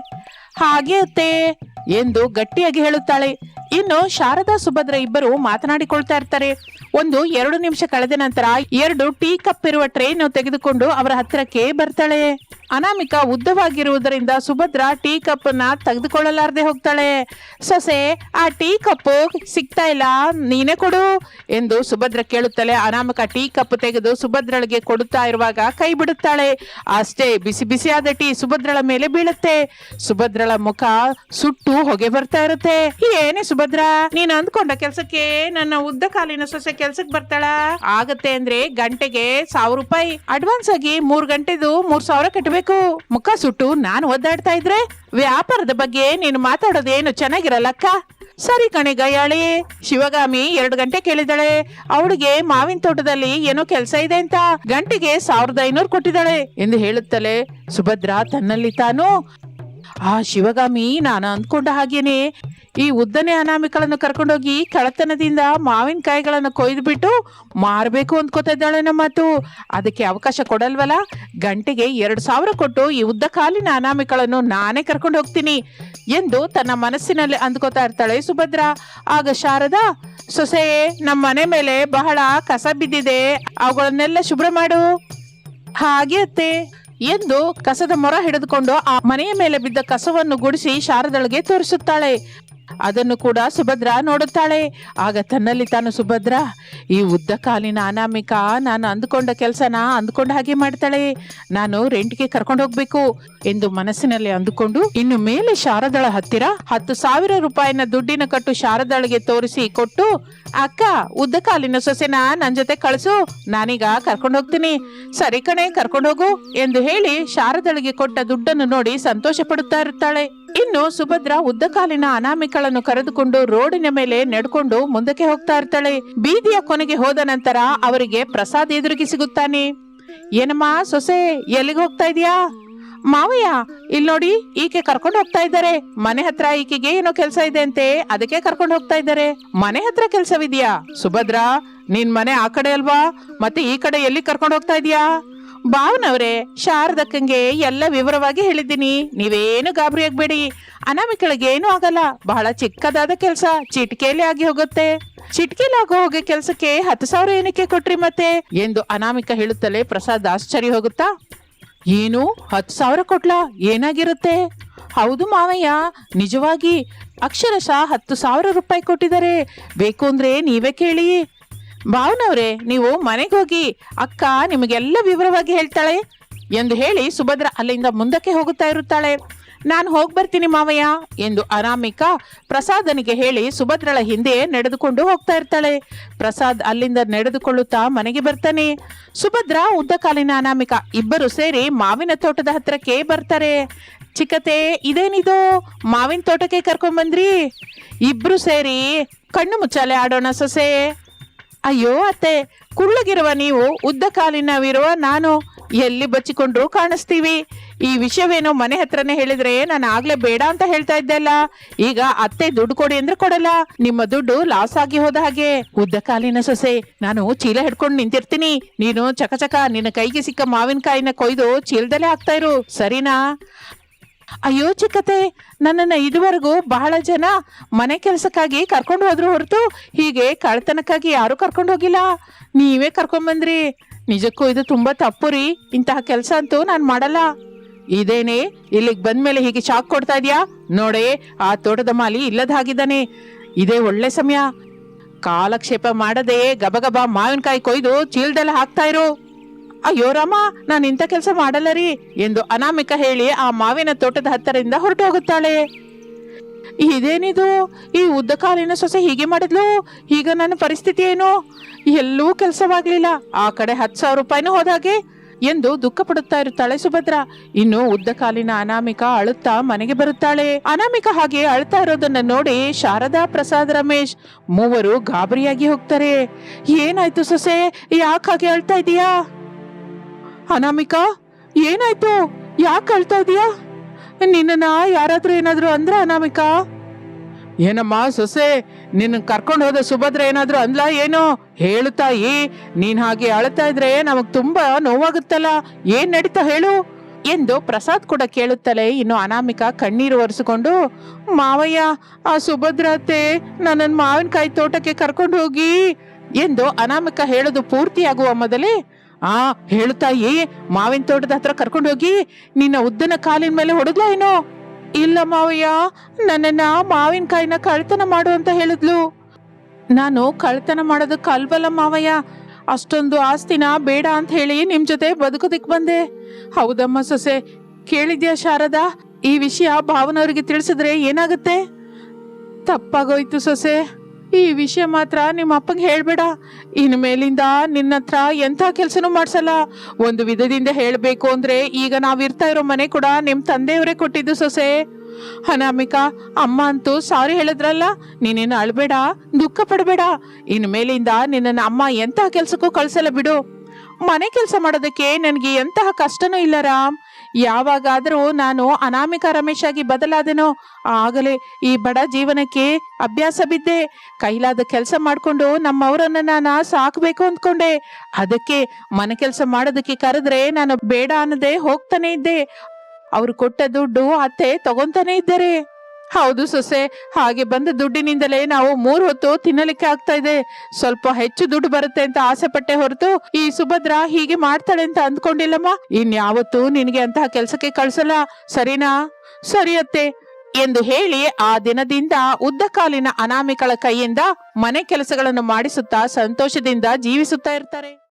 ಹಾಗೆ ಅತ್ತೆ ಎಂದು ಗಟ್ಟಿಯಾಗಿ ಹೇಳುತ್ತಾಳೆ. ಇನ್ನು ಶಾರದಾ ಸುಭದ್ರ ಇಬ್ಬರು ಮಾತನಾಡಿಕೊಳ್ತಾ ಇರ್ತಾರೆ. ಒಂದು ಎರಡು ನಿಮಿಷ ಕಳೆದ ನಂತರ ಎರಡು ಟೀ ಕಪ್ ಇರುವ ಟ್ರೈನ್ ತೆಗೆದುಕೊಂಡು ಅವರ ಹತ್ತಿರಕ್ಕೆ ಬರ್ತಾಳೆ. ಅನಾಮಿಕ ಉದ್ದವಾಗಿರುವುದರಿಂದ ಸುಭದ್ರ ಟೀ ಕಪ್ನ ತೆಗೆದುಕೊಳ್ಳಲಾರದೆ ಹೋಗ್ತಾಳೆ. ಸೊಸೆ, ಆ ಟೀ ಕಪ್ ಸಿಗ್ತಾ ಇಲ್ಲ, ನೀನೇ ಕೊಡು ಎಂದು ಸುಭದ್ರ ಕೇಳುತ್ತಲೇ ಅನಾಮಿಕ ಟೀ ಕಪ್ ತೆಗೆದು ಸುಭದ್ರಳಿಗೆ ಕೊಡುತ್ತಾ ಇರುವಾಗ ಕೈ ಬಿಡುತ್ತಾಳೆ. ಅಷ್ಟೇ ಬಿಸಿ ಬಿಸಿಯಾದ ಟೀ ಸುಭದ್ರಳ ಮೇಲೆ ಬೀಳುತ್ತೆ. ಸುಭದ್ರಳ ಮುಖ ಸುಟ್ಟು ಹೊಗೆ ಬರ್ತಾ ಇರುತ್ತೆ. ಏನೇ ಸುಭದ್ರ ನೀನ್ ಅಂದ್ಕೊಂಡ ಕೆಲ್ಸಕ್ಕೆ? ನನ್ನ ಉದ್ದ ಕಾಲಿನ ಸೊಸೆ ಕೆಲ್ಸಕ್ ಬರ್ತಾಳ? ಆಗತ್ತೆ ಅಂದ್ರೆ ಗಂಟೆಗೆ ಸಾವಿರ ರೂಪಾಯಿ. ಅಡ್ವಾನ್ಸ್ ಆಗಿ ಮೂರ್ ಗಂಟೆದು ಮೂರ್ ಸಾವಿರ ಕಟ್ಟಬೇಕು ಮುಖ ಸುಟ್ಟು ನಾನು ಒದ್ದಾಡ್ತಾ ಇದ್ರೆ ವ್ಯಾಪಾರದ ಬಗ್ಗೆ ನೀನು ಮಾತಾಡೋದೇನು ಚೆನ್ನಾಗಿರಲ್ಲಕ್ಕ? ಸರಿ ಕಣೆ ಗಯಾಳಿ. ಶಿವಗಾಮಿ ಎರಡು ಗಂಟೆ ಕೇಳಿದಾಳೆ. ಅವಳಿಗೆ ಮಾವಿನ ತೋಟದಲ್ಲಿ ಏನೋ ಕೆಲಸ ಇದೆ ಅಂತ ಗಂಟೆಗೆ ಸಾವಿರದ ಐನೂರು ಕೊಟ್ಟಿದ್ದಾಳೆ ಎಂದು ಹೇಳುತ್ತಲೇ ಸುಭದ್ರ ತನ್ನಲ್ಲಿ ತಾನು ಆ ಶಿವಗಾಮಿ, ನಾನು ಅಂದ್ಕೊಂಡ ಹಾಗೇನೆ. ಈ ಉದ್ದನೆ ಅನಾಮಿಕಳನ್ನು ಕರ್ಕೊಂಡೋಗಿ ಕಳತನದಿಂದ ಮಾವಿನಕಾಯಿಗಳನ್ನು ಕೊಯ್ದು ಬಿಟ್ಟು ಮಾರಬೇಕು ಅಂದ್ಕೋತಾ ಇದ್ದಾಳೆ ನಮ್ಮ ಮಾತು ಅದಕ್ಕೆ ಅವಕಾಶ ಕೊಡಲ್ವಲ್ಲ ಗಂಟೆಗೆ ಎರಡು ಸಾವಿರ ಕೊಟ್ಟು ಈ ಉದ್ದ ಕಾಲಿನ ಅನಾಮಿಕಳನ್ನು ನಾನೇ ಕರ್ಕೊಂಡು ಹೋಗ್ತೀನಿ ಎಂದು ತನ್ನ ಮನಸ್ಸಿನಲ್ಲಿ ಅಂದ್ಕೋತಾ ಇರ್ತಾಳೆ ಸುಭದ್ರ. ಆಗ ಶಾರದಾ, ಸೊಸೆ ನಮ್ಮ ಮನೆ ಮೇಲೆ ಬಹಳ ಕಸ ಬಿದ್ದಿದೆ. ಅವುಗಳನ್ನೆಲ್ಲ ಶುಭ್ರ ಮಾಡು. ಹಾಗೆ ಅತ್ತೆ. ಎಂದು ಕಸದ ಮೊರ ಹಿಡಿದುಕೊಂಡು ಆ ಮನೆಯ ಮೇಲೆ ಬಿದ್ದ ಕಸವನ್ನು ಗುಡಿಸಿ ಶಾರದಳಿಗೆ ತೋರಿಸುತ್ತಾಳೆ. ಅದನ್ನು ಕೂಡ ಸುಭದ್ರ ನೋಡುತ್ತಾಳೆ. ಆಗ ತನ್ನಲ್ಲಿ ತಾನು ಸುಭದ್ರ, ಈ ಉದ್ದ ಕಾಲಿನ ಅನಾಮಿಕ, ನಾನು ಅಂದುಕೊಂಡ ಕೆಲಸನ ಅಂದುಕೊಂಡ ಹಾಗೆ ಮಾಡ್ತಾಳೆ. ನಾನು ರೆಂಟ್ಗೆ ಕರ್ಕೊಂಡು ಹೋಗ್ಬೇಕು ಎಂದು ಮನಸ್ಸಿನಲ್ಲಿ ಅಂದುಕೊಂಡು, ಇನ್ನು ಮೇಲೆ ಶಾರದಳ ಹತ್ತಿರ ಹತ್ತು ಸಾವಿರ ರೂಪಾಯಿನ ದುಡ್ಡಿನ ಕಟ್ಟು ಶಾರದಳಿಗೆ ತೋರಿಸಿ ಕೊಟ್ಟು, ಅಕ್ಕ, ಉದ್ದ ಕಾಲಿನ ಸೊಸೆನ ನನ್ ಜೊತೆ ಕಳಿಸು, ನಾನೀಗ ಕರ್ಕೊಂಡು ಹೋಗ್ತೀನಿ. ಸರಿ ಕಣೆ, ಕರ್ಕೊಂಡು ಹೋಗು ಎಂದು ಹೇಳಿ ಶಾರದಳಿಗೆ ಕೊಟ್ಟ ದುಡ್ಡನ್ನು ನೋಡಿ ಸಂತೋಷ ಪಡುತ್ತಾ ಇರುತ್ತಾಳೆ ಇನ್ನು ಸುಭದ್ರ ಉದ್ದಕಾಲಿನ ಅನಾಮಿಕಳನ್ನು ಕರೆದುಕೊಂಡು ರೋಡಿನ ಮೇಲೆ ನಡ್ಕೊಂಡು ಮುಂದಕ್ಕೆ ಹೋಗ್ತಾ ಇರ್ತಾಳೆ. ಬೀದಿಯ ಕೊನೆಗೆ ಹೋದ ನಂತರ ಅವರಿಗೆ ಪ್ರಸಾದ್ ಎದುರಿಗೆ ಸಿಗುತ್ತಾನೆ. ಏನಮ್ಮ, ಸೊಸೆ, ಎಲ್ಲಿಗೆ ಹೋಗ್ತಾ ಇದೀಯಾ? ಮಾವಯ್ಯ ಇಲ್ಲಿ ನೋಡಿ, ಈಕೆ ಕರ್ಕೊಂಡು ಹೋಗ್ತಾ ಇದ್ದಾರೆ. ಮನೆ ಹತ್ರ ಈಕೆಗೆ ಏನೋ ಕೆಲಸ ಇದೆ ಅಂತೆ, ಅದಕ್ಕೆ ಕರ್ಕೊಂಡು ಹೋಗ್ತಾ ಇದ್ದಾರೆ. ಮನೆ ಹತ್ರ ಕೆಲ್ಸವಿದ್ಯಾ? ಸುಭದ್ರ, ನಿನ್ ಮನೆ ಆ ಕಡೆ ಅಲ್ವಾ? ಮತ್ತೆ ಈ ಕಡೆ ಎಲ್ಲಿ ಕರ್ಕೊಂಡು ಹೋಗ್ತಾ ಇದೀಯಾ? ಭಾವನವ್ರೆ, ಶಾರದಕ್ಕಂಗೆ ಎಲ್ಲ ವಿವರವಾಗಿ ಹೇಳಿದ್ದೀನಿ. ನೀವೇನು ಗಾಬರಿ ಆಗ್ಬೇಡಿ. ಅನಾಮಿಕಳಿಗೆ ಏನೂ ಆಗಲ್ಲ. ಬಹಳ ಚಿಕ್ಕದಾದ ಕೆಲಸ ಚಿಟಿಕೆಯಲ್ಲಿ ಆಗಿ ಹೋಗುತ್ತೆ. ಚಿಟಿಕೆಯಲ್ಲಿ ಆಗೋ ಹೋಗಿ ಕೆಲಸಕ್ಕೆ ಹತ್ತು ಸಾವಿರ ಏನಕ್ಕೆ ಕೊಟ್ರಿ ಮತ್ತೆ? ಎಂದು ಅನಾಮಿಕ ಹೇಳುತ್ತಲೇ ಪ್ರಸಾದ್ ಆಶ್ಚರ್ಯ ಹೋಗುತ್ತಾ, ಏನು? ಹತ್ತು ಸಾವಿರ ಕೊಟ್ಲಾ? ಏನಾಗಿರುತ್ತೆ? ಹೌದು ಮಾವಯ್ಯ, ನಿಜವಾಗಿ. ಅಕ್ಷರಶಃ ಹತ್ತು ಸಾವಿರ ರೂಪಾಯಿ ಕೊಟ್ಟಿದ್ದಾರೆ. ಬೇಕು ಅಂದ್ರೆ ನೀವೇ ಕೇಳಿ. ಭಾವನವ್ರೆ, ನೀವು ಮನೆಗೆ ಹೋಗಿ ಅಕ್ಕ ನಿಮಗೆಲ್ಲ ವಿವರವಾಗಿ ಹೇಳ್ತಾಳೆ? ಎಂದು ಹೇಳಿ ಸುಭದ್ರ ಅಲ್ಲಿಂದ ಮುಂದಕ್ಕೆ ಹೋಗುತ್ತಾ ಇರುತ್ತಾಳೆ. ನಾನು ಹೋಗಿ ಬರ್ತೀನಿ ಮಾವಯ್ಯ, ಎಂದು ಅನಾಮಿಕಾ ಪ್ರಸಾದನಿಗೆ ಹೇಳಿ ಸುಭದ್ರಳ ಹಿಂದೆ ನಡೆದುಕೊಂಡು ಹೋಗ್ತಾ ಇರ್ತಾಳೆ. ಪ್ರಸಾದ್ ಅಲ್ಲಿಂದ ನಡೆದುಕೊಳ್ಳುತ್ತಾ ಮನೆಗೆ ಬರ್ತಾನೆ. ಸುಭದ್ರ ಉದ್ದ ಕಾಲಿನ ಅನಾಮಿಕಾ ಇಬ್ಬರು ಸೇರಿ ಮಾವಿನ ತೋಟದ ಹತ್ರಕ್ಕೆ ಬರ್ತಾರೆ. ಚಿಕ್ಕತೆ, ಇದೇನಿದು? ಮಾವಿನ ತೋಟಕ್ಕೆ ಕರ್ಕೊಂಡ್ ಬಂದ್ರಿ ಇಬ್ರು ಸೇರಿ ಕಣ್ಣು ಮುಚ್ಚಾಲೆ ಆಡೋಣ ಸೊಸೆ. ಅಯ್ಯೋ, ಅತ್ತೆ, ಕುಳ್ಳಗಿರುವ ನೀವು ಉದ್ದ ಕಾಲಿನವಿರುವ ನಾನು ಎಲ್ಲಿ ಬಚ್ಚಿಕೊಂಡ್ರೂ ಕಾಣಿಸ್ತೀವಿ. ಈ ವಿಷಯವೇನೋ ಮನೆ ಹತ್ರನೇ ಹೇಳಿದ್ರೆ ನಾನು ಆಗ್ಲೇ ಬೇಡ ಅಂತ ಹೇಳ್ತಾ ಇದ್ದೆಲ್ಲ. ಈಗ ಅತ್ತೆ ದುಡ್ಡು ಕೊಡಿ ಅಂದ್ರೆ ಕೊಡಲ್ಲ. ನಿಮ್ಮ ದುಡ್ಡು ಲಾಸ್ ಆಗಿ ಹೋದ ಹಾಗೆ. ಉದ್ದ ಕಾಲಿನ ಸೊಸೆ, ನಾನು ಚೀಲ ಹಿಡ್ಕೊಂಡು ನಿಂತಿರ್ತೀನಿ. ನೀನು ಚಕಚಕ ನಿನ್ನ ಕೈಗೆ ಸಿಕ್ಕ ಮಾವಿನಕಾಯಿನ ಕೊಯ್ದು ಚೀಲದಲ್ಲೇ ಹಾಕ್ತಾ ಇರು. ಸರಿನಾ? ಅಯ್ಯೋ ಚಿಕ್ಕತೆ ನನ್ನನ್ನ ಇದುವರೆಗೂ ಬಹಳ ಜನ ಮನೆ ಕೆಲಸಕ್ಕಾಗಿ ಕರ್ಕೊಂಡು ಹೋದ್ರು ಹೊರತು ಹೀಗೆ ಕಳ್ತನಕ್ಕಾಗಿ ಯಾರು ಕರ್ಕೊಂಡು ಹೋಗಿಲ್ಲ. ನೀವೇ ಕರ್ಕೊಂಡ್ ಬಂದ್ರಿ. ನಿಜಕ್ಕೂ ಇದು ತುಂಬಾ ತಪ್ಪು ರೀ. ಇಂತಹ ಕೆಲಸ ಅಂತೂ ನಾನು ಮಾಡಲ್ಲ. ಇದೇನೆ, ಇಲ್ಲಿಗೆ ಬಂದ್ಮೇಲೆ ಹೀಗೆ ಶಾಕ್ ಕೊಡ್ತಾ ಇದೆಯಾ? ನೋಡೆ, ಆ ತೋಟದ ಮಾಲಿ ಇಲ್ಲದ ಹಾಗಿದ್ದಾನೆ. ಇದೇ ಒಳ್ಳೆ ಸಮಯ. ಕಾಲಕ್ಷೇಪ ಮಾಡದೆ ಗಬಗಬ ಮಾವಿನಕಾಯಿ ಕೊಯ್ದು ಚೀಲದಲ್ಲಿ ಹಾಕ್ತಾ ಇರು. ಅಯ್ಯೋ ರಾಮ, ನಾನು ಇಂಥ ಕೆಲಸ ಮಾಡಲ್ಲ ರೀ. ಎಂದು ಅನಾಮಿಕ ಹೇಳಿ ಆ ಮಾವಿನ ತೋಟದ ಹತ್ತರಿಂದ ಹೊರಟು ಹೋಗುತ್ತಾಳೆ ಇದೇನಿದು? ಈ ಉದ್ದ ಕಾಲಿನ ಸೊಸೆ ಹೀಗೆ ಮಾಡಿದ್ಲು? ಈಗ ನನ್ನ ಪರಿಸ್ಥಿತಿ ಏನು? ಎಲ್ಲೂ ಕೆಲಸವಾಗಲಿಲ್ಲ. ಆ ಕಡೆ ಹತ್ತು ಸಾವಿರ ರೂಪಾಯಿನೂ ಹೋದಾಗೆ ಎಂದು ದುಃಖ ಪಡುತ್ತಾ ಇರುತ್ತಾಳೆ ಸುಭದ್ರ. ಇನ್ನು ಉದ್ದ ಕಾಲಿನ ಅನಾಮಿಕ ಅಳುತ್ತಾ ಮನೆಗೆ ಬರುತ್ತಾಳೆ. ಅನಾಮಿಕ ಹಾಗೆ ಅಳ್ತಾ ಇರೋದನ್ನ ನೋಡಿ ಶಾರದಾ, ಪ್ರಸಾದ್, ರಮೇಶ್ ಮೂವರು ಗಾಬರಿಯಾಗಿ ಹೋಗ್ತಾರೆ. ಏನಾಯ್ತು ಸೊಸೆ? ಯಾಕೆ ಹಾಗೆ ಅಳ್ತಾ ಇದೀಯಾ? ಅನಾಮಿಕಾ, ಏನಾಯ್ತು? ಯಾಕೆ ಅಳ್ತಾ ಇದೀಯಾ? ನಿನ್ನ ಯಾರಾದ್ರೂ ಏನಾದ್ರು ಅಂದ್ರ ಅನಾಮಿಕಾ? ಏನಮ್ಮ ಸೊಸೆ, ನಿನ್ನ ಕರ್ಕೊಂಡು ಹೋದ ಸುಭದ್ರ ಏನಾದ್ರು ಅಂದ್ಲ ಏನು? ಹೇಳು ತಾಯಿ ನೀನ್ ಹಾಗೆ ಅಳ್ತಾ ಇದ್ರೆ ನಮಗ್ ತುಂಬಾ ನೋವಾಗುತ್ತಲ್ಲ, ಏನ್ ನಡೀತಾ ಹೇಳು? ಎಂದು ಪ್ರಸಾದ್ ಕೂಡ ಕೇಳುತ್ತಲೇ ಇನ್ನು ಅನಾಮಿಕಾ ಕಣ್ಣೀರು ಒರೆಸಿಕೊಂಡು, ಮಾವಯ್ಯ, ಆ ಸುಭದ್ರತೆ ಅತ್ತೆ ನನ್ನನ್ ಮಾವಿನಕಾಯಿ ತೋಟಕ್ಕೆ ಕರ್ಕೊಂಡು ಹೋಗಿ, ಎಂದು ಅನಾಮಿಕಾ ಹೇಳೋದು ಪೂರ್ತಿಯಾಗುವ ಮೊದಲೇ ಆ ಹೇಳುತ್ತಾಯಿ ಮಾವಿನ ತೋಟದ ಹತ್ರ ಕರ್ಕೊಂಡು ಹೋಗಿ ನಿನ್ನ ಉದ್ದನ ಕಾಲಿನ ಮೇಲೆ ಹೊಡೆದ್ಲ ಏನೋ? ಇಲ್ಲ ಮಾವಯ್ಯ, ನನ್ನನ್ನ ಮಾವಿನಕಾಯಿನ ಕಳ್ತನ ಮಾಡು ಅಂತ ಹೇಳಿದ್ಲು. ನಾನು ಕಳ್ತನ ಮಾಡೋದಕ್ಕೆ ಅಲ್ವಲ್ಲ ಮಾವಯ್ಯ. ಅಷ್ಟೊಂದು ಆಸ್ತಿನ ಬೇಡ ಅಂತ ಹೇಳಿ ನಿಮ್ ಜೊತೆ ಬದುಕೋದಿಕ್ ಬಂದೆ. ಹೌದಮ್ಮ ಸೊಸೆ, ಕೇಳಿದ್ಯಾ ಶಾರದಾ? ಈ ವಿಷಯ ಭಾವನವರಿಗೆ ತಿಳಿಸಿದ್ರೆ ಏನಾಗುತ್ತೆ? ತಪ್ಪಾಗೋಯ್ತು ಸೊಸೆ. ಈ ವಿಷಯ ಮಾತ್ರ ನಿಮ್ಮ ಅಪ್ಪಂಗೆ ಹೇಳ್ಬೇಡ. ಇನ್ನು ಮೇಲಿಂದ ನಿನ್ನ ಹತ್ರ ಎಂಥ ಕೆಲಸನೂ ಮಾಡಿಸಲ್ಲ. ಒಂದು ವಿಧದಿಂದ ಹೇಳಬೇಕು ಅಂದ್ರೆ ಈಗ ನಾವಿರ್ತಾ ಇರೋ ಮನೆ ಕೂಡ ನಿಮ್ಮ ತಂದೆಯವರೇ ಕೊಟ್ಟಿದ್ದು ಸೊಸೆ. ಅನಾಮಿಕಾ ಅಮ್ಮ ಅಂತೂ ಸಾರಿ ಹೇಳಿದ್ರಲ್ಲ, ನೀನೇನು ಅಳ್ಬೇಡ, ದುಃಖ ಪಡಬೇಡ. ಇನ್ನು ಮೇಲಿಂದ ನಿನ್ನ ಅಮ್ಮ ಎಂತಹ ಕೆಲ್ಸಕ್ಕೂ ಕಳ್ಸಲ್ಲ ಬಿಡು. ಮನೆ ಕೆಲಸ ಮಾಡೋದಕ್ಕೆ ನನಗೆ ಎಂತಹ ಕಷ್ಟನೂ ಇಲ್ಲ ರಾಮ್. ಯಾವಾಗಾದರೂ ನಾನು ಅನಾಮಿಕ ರಮೇಶ್ ಆಗಿ ಬದಲಾದೆನೋ? ಆಗಲೇ ಈ ಬಡ ಜೀವನಕ್ಕೆ ಅಭ್ಯಾಸ ಬಿದ್ದೆ. ಕೈಲಾದ ಕೆಲಸ ಮಾಡಿಕೊಂಡು ನಮ್ಮವರನ್ನ ನಾನು ಸಾಕಬೇಕು ಅಂದ್ಕೊಂಡೆ. ಅದಕ್ಕೆ ಮನೆ ಕೆಲಸ ಮಾಡೋದಕ್ಕೆ ಕರೆದ್ರೆ ನಾನು ಬೇಡ ಅನ್ನದೆ ಹೋಗ್ತಾನೆ ಇದ್ದೆ. ಅವರು ಕೊಟ್ಟ ದುಡ್ಡು ಅತ್ತೆ ತಗೊಂತಾನೆ ಇದ್ದಾರೆ. ಹೌದು ಸೊಸೆ, ಹಾಗೆ ಬಂದ ದುಡ್ಡಿನಿಂದಲೇ ನಾವು ಮೂರ್ ಹೊತ್ತು ತಿನ್ನಲಿಕ್ಕೆ ಆಗ್ತಾ ಇದೆ. ಸ್ವಲ್ಪ ಹೆಚ್ಚು ದುಡ್ಡು ಬರುತ್ತೆ ಅಂತ ಆಸೆ ಪಟ್ಟೆ ಹೊರತು ಈ ಸುಭದ್ರ ಹೀಗೆ ಮಾಡ್ತಾಳೆ ಅಂತ ಅಂದ್ಕೊಂಡಿಲ್ಲಮ್ಮ? ಇನ್ಯಾವತ್ತೂ ನಿನಗೆ ಅಂತಹ ಕೆಲಸಕ್ಕೆ ಕಳ್ಸಲ್ಲ. ಸರಿನಾ? ಸರಿ ಅತ್ತೆ. ಎಂದು ಹೇಳಿ ಆ ದಿನದಿಂದ ಉದ್ದಕಾಲಿನ ಅನಾಮಿಕಳ ಕೈಯಿಂದ ಮನೆ ಕೆಲಸಗಳನ್ನು ಮಾಡಿಸುತ್ತಾ ಸಂತೋಷದಿಂದ ಜೀವಿಸುತ್ತಾ ಇರ್ತಾರೆ.